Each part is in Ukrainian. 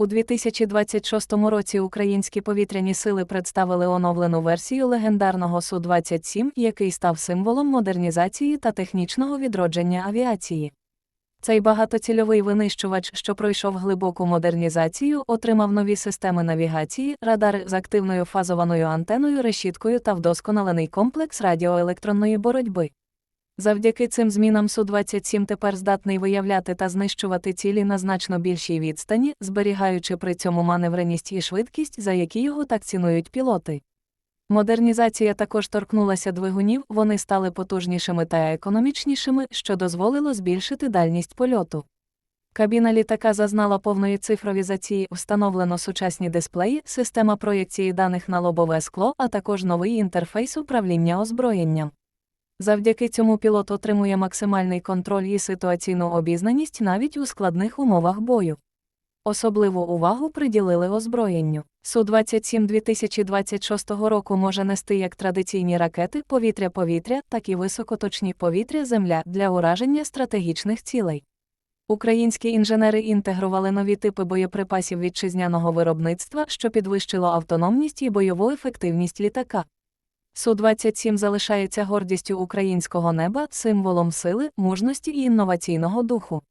У 2026 році українські повітряні сили представили оновлену версію легендарного Су-27, який став символом модернізації та технічного відродження авіації. Цей багатоцільовий винищувач, що пройшов глибоку модернізацію, отримав нові системи навігації, радари з активною фазованою антеною, решіткою та вдосконалений комплекс радіоелектронної боротьби. Завдяки цим змінам Су-27 тепер здатний виявляти та знищувати цілі на значно більшій відстані, зберігаючи при цьому маневреність і швидкість, за які його так цінують пілоти. Модернізація також торкнулася двигунів, вони стали потужнішими та економічнішими, що дозволило збільшити дальність польоту. Кабіна літака зазнала повної цифровізації, встановлено сучасні дисплеї, система проєкції даних на лобове скло, а також новий інтерфейс управління озброєнням. Завдяки цьому пілот отримує максимальний контроль і ситуаційну обізнаність навіть у складних умовах бою. Особливу увагу приділили озброєнню. Су-27 2026 року може нести як традиційні ракети повітря-повітря, так і високоточні повітря-земля для ураження стратегічних цілей. Українські інженери інтегрували нові типи боєприпасів вітчизняного виробництва, що підвищило автономність і бойову ефективність літака. Су-27 залишається гордістю українського неба, символом сили, мужності і інноваційного духу.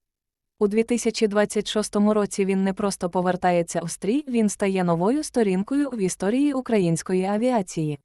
У 2026 році він не просто повертається у стрій, він стає новою сторінкою в історії української авіації.